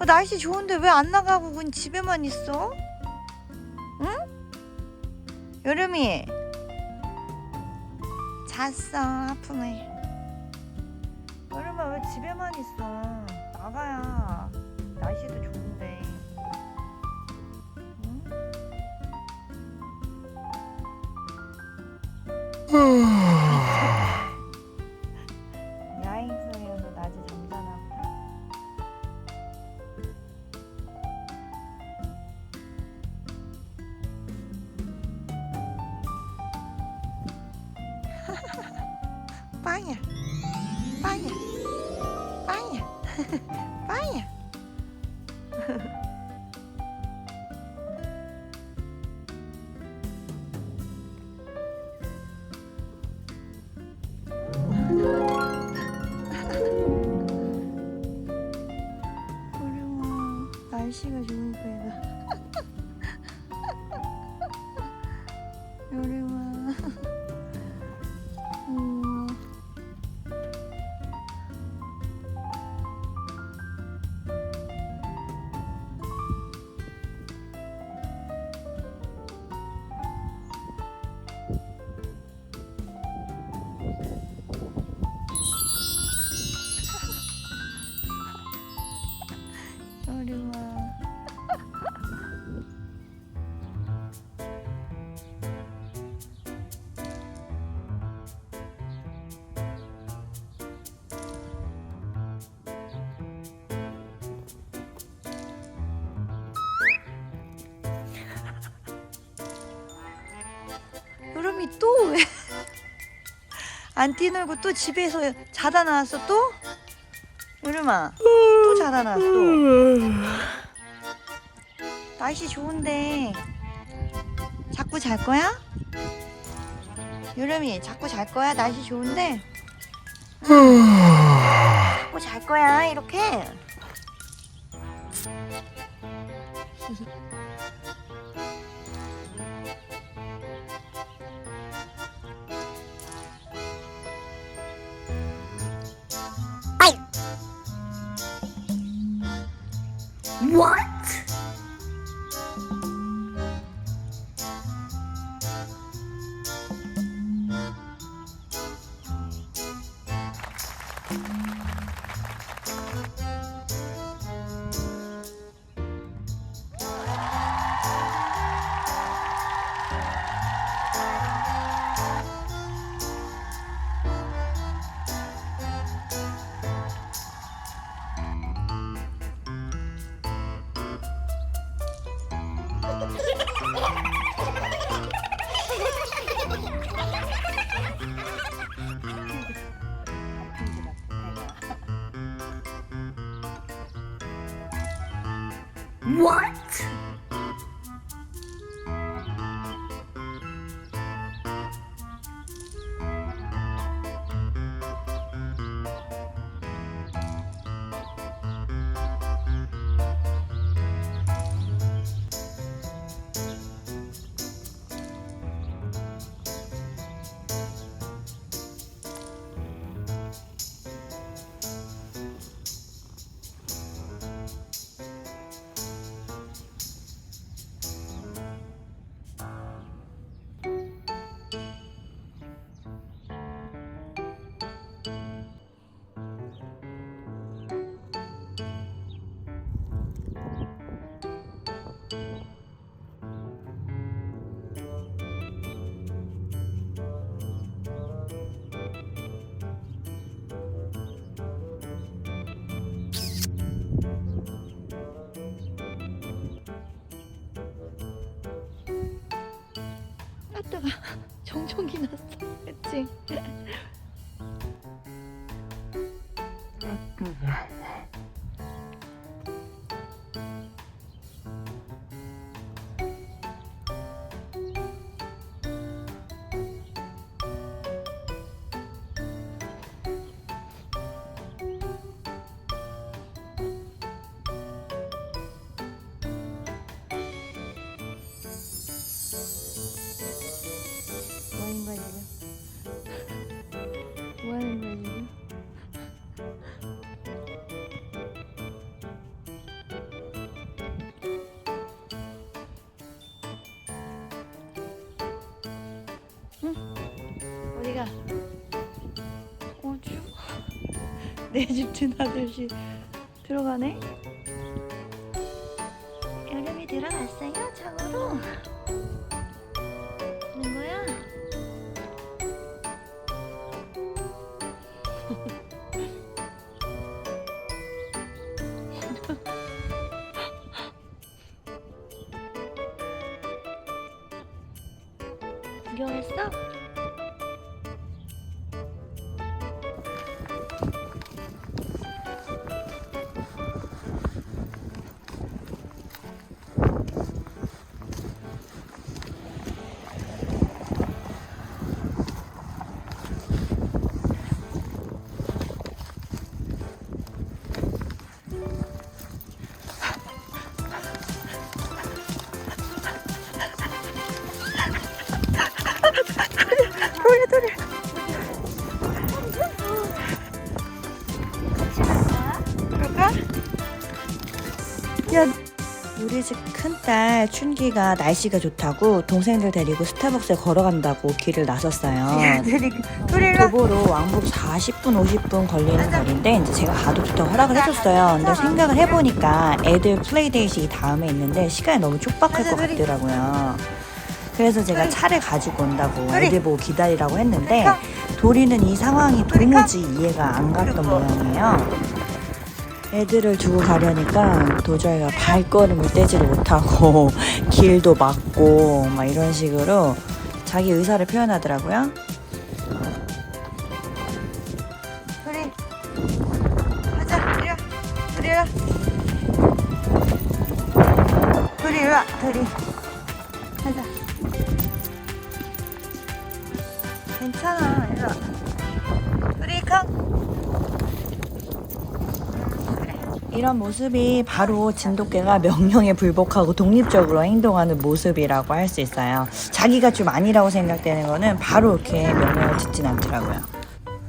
아, 날씨 좋은데 왜 안 나가고 그냥 집에만 있어? 응? 여름이 잤어 아프네. 여름아 왜 집에만 있어? 나가야 날씨도 좋은데. 응? 빵이야, 빵이야, 빵이야, 빵이야. 어려워. 날씨가 좋으니까 얘가. 어려워. 또 왜? 안 뛰놀고 또 집에서 자다 나왔어 또? 여름아 또 자다 나왔어 또 날씨 좋은데 자꾸 잘 거야? 여름이 자꾸 잘 거야? 날씨 좋은데 자꾸 잘 거야 이렇게 What? What? 아 뜨가 정전기 났어 그치? 내집 드나들시 들어가네? 여름이 들어갔어요? 있는 거야? 구경했어? 집 큰딸 춘기가 날씨가 좋다고 동생들 데리고 스타벅스에 걸어간다고 길을 나섰어요. 도보로 왕복 40분, 50분 걸리는 거리인데 이제 제가 가도 좋다고 허락을 해줬어요. 근데 생각을 해보니까 애들 플레이데이식이 다음에 있는데 시간이 너무 촉박할 것 같더라고요. 그래서 제가 차를 가지고 온다고 애들 보고 기다리라고 했는데 도리는 이 상황이 도무지 이해가 안 갔던 모양이에요. 애들을 두고 가려니까 도저히 발걸음을 떼지를 못하고 길도 막고 막 이런 식으로 자기 의사를 표현하더라고요. 도리 가자. 도리야 도리 일로 와. 도리. 가자. 괜찮아. 일로 와. 도리 康 이런 모습이 바로 진돗개가 명령에 불복하고 독립적으로 행동하는 모습이라고 할 수 있어요. 자기가 좀 아니라고 생각되는 거는 바로 이렇게 명령을 듣진 않더라고요.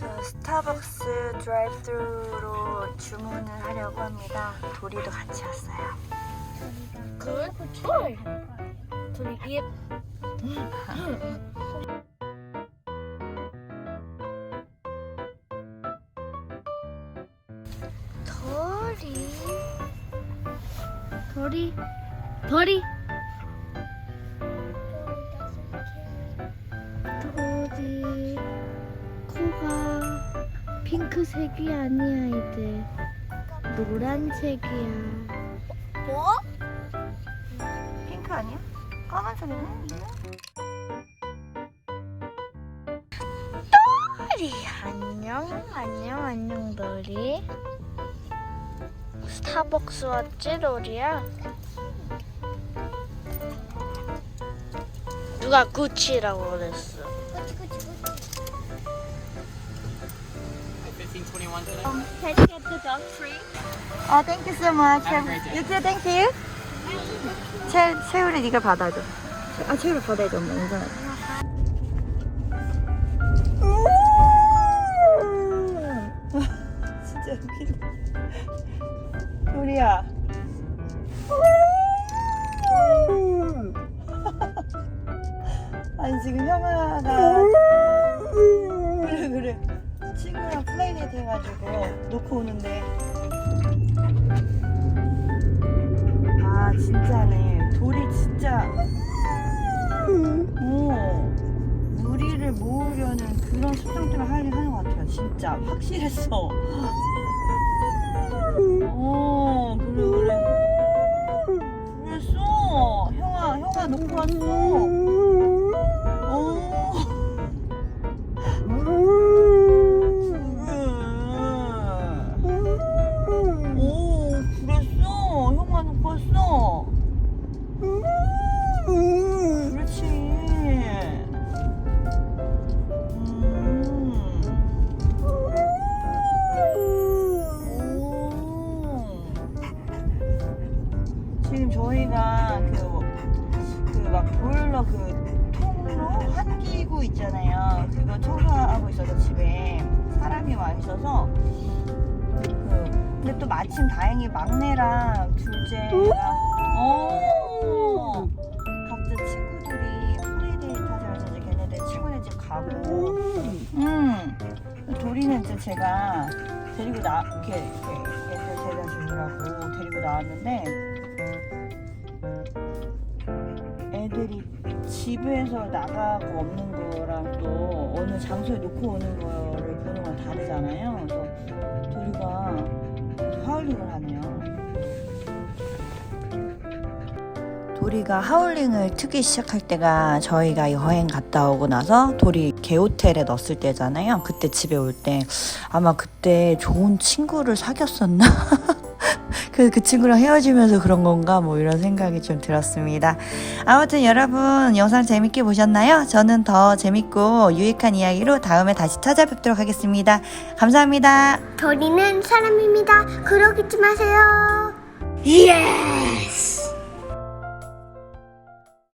저 스타벅스 드라이브스루로 주문을 하려고 합니다. 도리도 같이 왔어요. 둘이 예. 덜이 덜이 코가 핑크색이 아니야 이제. 노란색이야. 뭐? 핑크 아니야? 까만색이네. 너리 안녕 안녕 안녕 너리 스타벅스 왔지 너리야 누가 구치라고 그랬어 1521 today? Can I get the dog free? 어, thank you so much. Have a great day. You too, thank you. 새, 새우를 네가 받아줘. 아, 새우를 받아야지, 엄마. 이거. 진짜 웃긴다. 우리야. 아니, 지금 형아가. 그래, 그래. 친구랑 플레이데이트 해가지고 놓고 오는데. 아 진짜네 돌이 진짜 오 우리를 모으려는 그런 수정들을 하긴 하는 것 같아요 진짜 확실했어 오 그래 그래 그랬어 형아 형아 놓고 왔어 막내랑 둘째가 어 각자 친구들이 하자 그래서 이제 걔네들 친구네 집 가고. 이제 제가 데리고 나 이렇게 이렇게 얘들 데려다 주느라고 데리고 나왔는데 애들이 집에서 나가고 없는 거랑 또 어느 장소에 놓고 오는 거를 보는 건 다르잖아요. 그래서 도리가 하울링을 하네요. 도리가 하울링을 트기 시작할 때가 저희가 여행 갔다 오고 나서 도리 개호텔에 넣었을 때잖아요. 그때 집에 올 때 아마 그때 좋은 친구를 사귀었었나? 그, 그 친구랑 헤어지면서 그런 건가? 뭐 이런 생각이 좀 들었습니다. 아무튼 여러분 영상 재밌게 보셨나요? 저는 더 재밌고 유익한 이야기로 다음에 다시 찾아뵙도록 하겠습니다. 감사합니다. 도리는 사람입니다. 그러고 있지 마세요. Yes!